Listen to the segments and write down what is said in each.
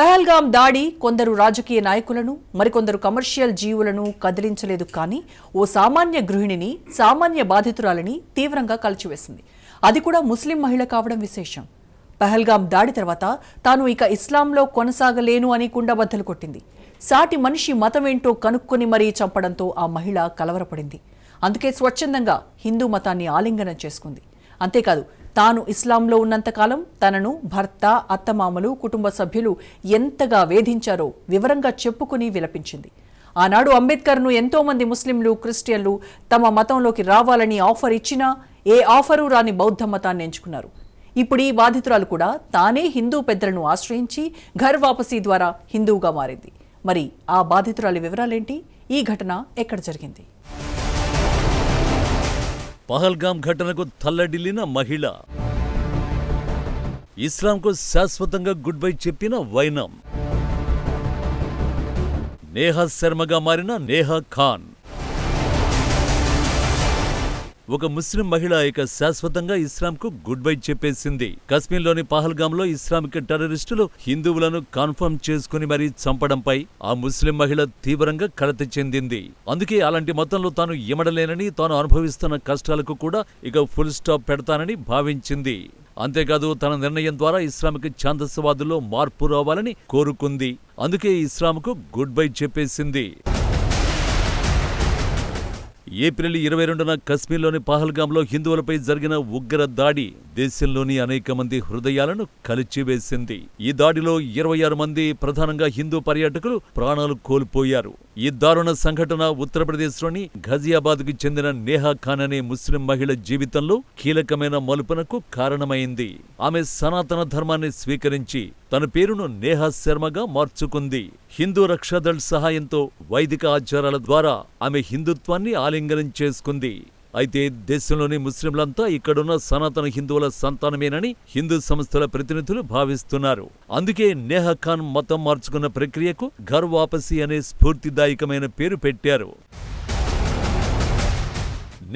పహల్గాం దాడి కొందరు రాజకీయ నాయకులను మరికొందరు కమర్షియల్ జీవులను కదిలించలేదు కానీ ఓ సామాన్య గృహిణిని సామాన్య బాధితురాలని తీవ్రంగా కలిచివేసింది. అది కూడా ముస్లిం మహిళ కావడం విశేషం. పహల్గాం దాడి తర్వాత తాను ఇక ఇస్లాంలో కొనసాగలేను అని కుండబద్దలు కొట్టింది. సాటి మనిషి మతమేంటో కనుక్కొని మరీ చంపడంతో ఆ మహిళ కలవరపడింది. అందుకే స్వచ్ఛందంగా హిందూ మతాన్ని ఆలింగనం చేసుకుంది. అంతేకాదు తాను ఇస్లాంలో ఉన్నంతకాలం తనను భర్త అత్తమామలు కుటుంబ సభ్యులు ఎంతగా వేధించారో వివరంగా చెప్పుకుని విలపించింది. ఆనాడు అంబేద్కర్ను ఎంతోమంది ముస్లింలు క్రిస్టియన్లు తమ మతంలోకి రావాలని ఆఫర్ ఇచ్చినా ఏ ఆఫరు రాని బౌద్ధ మతాన్ని ఎంచుకున్నారు. ఇప్పుడు ఈ బాధితురాలు కూడా తానే హిందూ పెద్దలను ఆశ్రయించి ఘర్ వాపసీ ద్వారా హిందువుగా మారింది. మరి ఆ బాధితురాలి వివరాలేంటి? ఈ ఘటన ఎక్కడ జరిగింది? పహల్గాం ఘటనకు తల్లడిల్లిన మహిళ. ఇస్లాంకు శాశ్వతంగా గుడ్ బై చెప్పిన వైనం. నేహా శర్మగా మారిన నేహా ఖాన్. ఒక ముస్లిం మహిళ ఇక శాశ్వతంగా ఇస్లాంకు గుడ్ బై చెప్పేసింది. కశ్మీర్లోని పహల్గాంలో ఇస్లామిక్ టెర్రరిస్టులు హిందువులను కన్ఫర్మ్ చేసుకుని మరీ చంపడంపై ఆ ముస్లిం మహిళ తీవ్రంగా కలత చెందింది. అందుకే అలాంటి మతంలో తాను ఇమడలేనని తాను అనుభవిస్తున్న కష్టాలకు కూడా ఇక ఫుల్ స్టాప్ పెడతానని భావించింది. అంతేకాదు తన నిర్ణయం ద్వారా ఇస్లామిక్ ఛాందస్వాదుల్లో మార్పు రావాలని కోరుకుంది. అందుకే ఇస్లాంకు గుడ్ బై చెప్పేసింది. ఏప్రిల్ ఇరవై రెండున కశ్మీర్లోని పహల్గామ్లో హిందువులపై జరిగిన ఉగ్ర దాడి దేశంలోని అనేక మంది హృదయాలను కలిచివేసింది. ఈ దాడిలో ఇరవై ఆరు మంది ప్రధానంగా హిందూ పర్యాటకులు ప్రాణాలు కోల్పోయారు. ఈ దారుణ సంఘటన ఉత్తరప్రదేశ్లోని ఘజియాబాద్కు చెందిన నేహా ఖాన్ అనే ముస్లిం మహిళ జీవితంలో కీలకమైన మలుపునకు కారణమైంది. ఆమె సనాతన ధర్మాన్ని స్వీకరించి తన పేరును నేహా శర్మగా మార్చుకుంది. హిందూ రక్షాదళ్ సహాయంతో వైదిక ఆచారాల ద్వారా ఆమె హిందుత్వాన్ని ఆలింగనం చేసుకుంది. అయితే దేశంలోని ముస్లింలంతా ఇక్కడున్న సనాతన హిందువుల సంతానమేనని హిందూ సంస్థల ప్రతినిధులు భావిస్తున్నారు. అందుకే నేహా ఖాన్ మతం మార్చుకున్న ప్రక్రియకు ఘర్ వాపసీ అనే స్ఫూర్తిదాయకమైన పేరు పెట్టారు.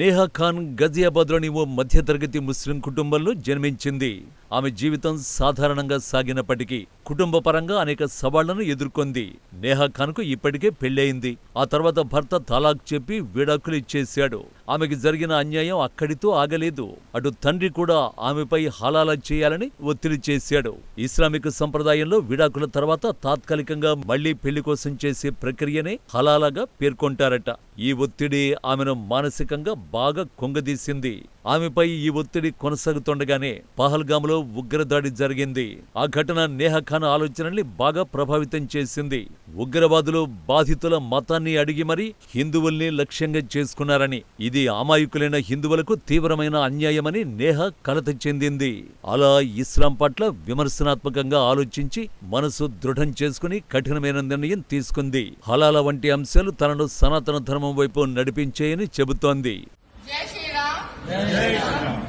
నేహా ఖాన్ గజియాబాద్లోని ఓ మధ్యతరగతి ముస్లిం కుటుంబంలో జన్మించింది. ఆమె జీవితం సాధారణంగా సాగినప్పటికీ కుటుంబ పరంగా అనేక సవాళ్ళను ఎదుర్కొంది. నేహా ఖాన్కు ఇప్పటికే పెళ్ళయింది. ఆ తర్వాత భర్త తలాక్ చెప్పి విడాకులు ఇచ్చేశాడు. ఆమెకి జరిగిన అన్యాయం అక్కడితో ఆగలేదు. అటు తండ్రి కూడా ఆమెపై హలాలా చేయాలని ఒత్తిడి చేశాడు. ఇస్లామిక్ సంప్రదాయంలో విడాకుల తర్వాత తాత్కాలికంగా మళ్ళీ పెళ్ళి కోసం చేసే ప్రక్రియనే హలాలాగా పేర్కొంటారట. ఈ ఒత్తిడి ఆమెను మానసికంగా బాగా కొంగదీసింది. ఆమెపై ఈ ఒత్తిడి కొనసాగుతుండగానే పహల్గాములో ఉగ్రదాడి జరిగింది. ఆ ఘటన నేహఖాన్ ఆలోచనల్ని బాగా ప్రభావితం చేసింది. ఉగ్రవాదులు బాధితుల మతాన్ని అడిగి మరీ హిందువుల్ని లక్ష్యంగా చేసుకున్నారని ఇది అమాయకులైన హిందువులకు తీవ్రమైన అన్యాయమని నేహ కలత చెందింది. అలా ఇస్లాం పట్ల విమర్శనాత్మకంగా ఆలోచించి మనసు దృఢం చేసుకుని కఠినమైన నిర్ణయం తీసుకుంది. హలాల వంటి అంశాలు తనను సనాతన ధర్మం వైపు నడిపించేయని చెబుతోంది. జై శ్రీరామ్.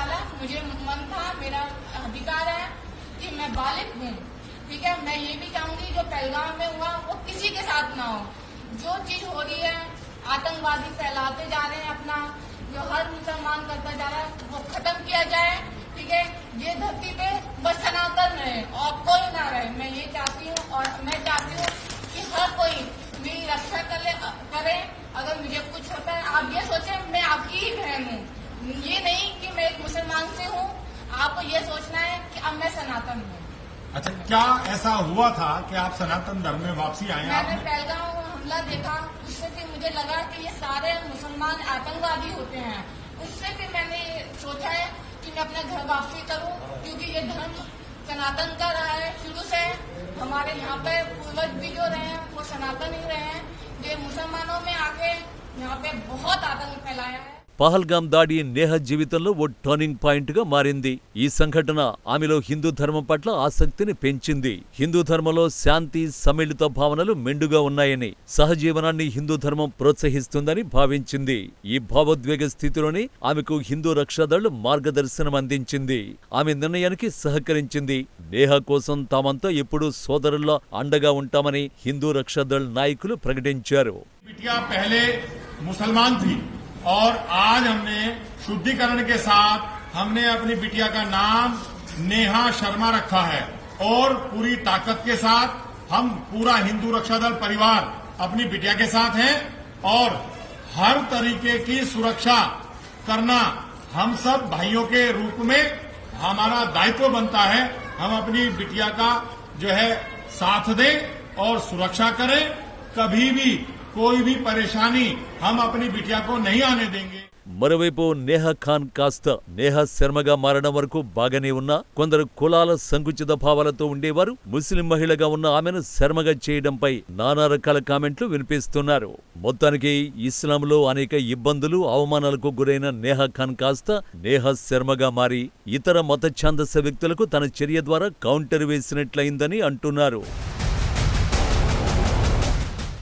डाला मुझे मन था, मेरा अधिकार है कि मैं बालिक हूँ। ठीक है, मैं ये भी चाहूँगी, जो पहलगाम में हुआ, वो किसी के साथ ना हो। जो चीज़ हो रही है, आतंकवादी फैलाते जा रहे हैं अपना, जो हर मुसलमान करता जा रहा है, वो खत्म किया जाए। ठीक है, ये धरती पे बस सनातन रहे और कोई ना रहे। मैं ये चाहती हूँ, और मैं चाहती हूँ कि हर कोई मेरी रक्षा कर ले करे अगर मुझे कुछ होता है आप ये सोचें मैं आपकी ही बहन हूँ ये नहीं कि मैं एक मुसलमान से हूँ आपको ये सोचना है कि अब मैं सनातन हूँ। अच्छा क्या ऐसा हुआ था कि आप सनातन धर्म में वापसी आए मैंने आपने पहलगाम हमला देखा उससे फिर मुझे लगा कि ये सारे मुसलमान आतंकवादी होते हैं। उससे फिर मैंने सोचा है कि मैं अपना घर वापसी करूँ क्योंकि ये धर्म सनातन का रहा है। शुरू से हमारे यहाँ पे पूर्वज भी जो रहे हैं वो सनातन ही रहे हैं। ये मुसलमानों में आके यहाँ पे बहुत आतंक फैलाया है। పహల్గామ్ దాడి నేహ జీవితంలో ఓ టర్నింగ్ పాయింట్గా మారింది. ఈ సంఘటన ఆమెలో హిందూ ధర్మం పట్ల ఆసక్తిని పెంచింది. హిందూ ధర్మంలో శాంతి సమ్మిళిత భావనలు మెండుగా ఉన్నాయని సహజీవనాన్ని హిందూ ధర్మం ప్రోత్సహిస్తుందని భావించింది. ఈ భావోద్వేగ స్థితిలోనే ఆమెకు హిందూ రక్షాదళ్ళు మార్గదర్శనం అందించింది. ఆమె నిర్ణయానికి సహకరించింది. నేహ కోసం తామంతా ఎప్పుడు సోదరుల్లో అండగా ఉంటామని హిందూ రక్షాదళ నాయకులు ప్రకటించారు. ముసల్మాన్ और आज हमने शुद्धिकरण के साथ हमने अपनी बिटिया का नाम नेहा शर्मा रखा है और पूरी ताकत के साथ हम पूरा हिंदू रक्षा दल परिवार अपनी बिटिया के साथ हैं और हर तरीके की सुरक्षा करना हम सब भाइयों के रूप में हमारा दायित्व बनता है। हम अपनी बिटिया का जो है साथ दें और सुरक्षा करें। कभी भी कोई भी परेशानी हम अपनी बिटिया को नहीं आने देंगे మరోవైపు నేహా ఖాన్ కాస్త నేహా శర్మగా మారడం వరకు బాగానే ఉన్నా కొందరు కులాల సంకుచిత భావాలతో ఉండేవారు ముస్లిం మహిళగా ఉన్న ఆమెను శర్మగా చేయడంపై నానా రకాల కామెంట్లు వినిపిస్తున్నారు మొత్తానికి ఇస్లాంలో అనేక ఇబ్బందులు అవమానాలకు గురైన నేహా ఖాన్ కాస్త నేహా శర్మగా మారి ఇతర మత ఛాందస వ్యక్తులకు తన చర్య ద్వారా కౌంటర్ వేసినట్లయిందని అంటున్నారు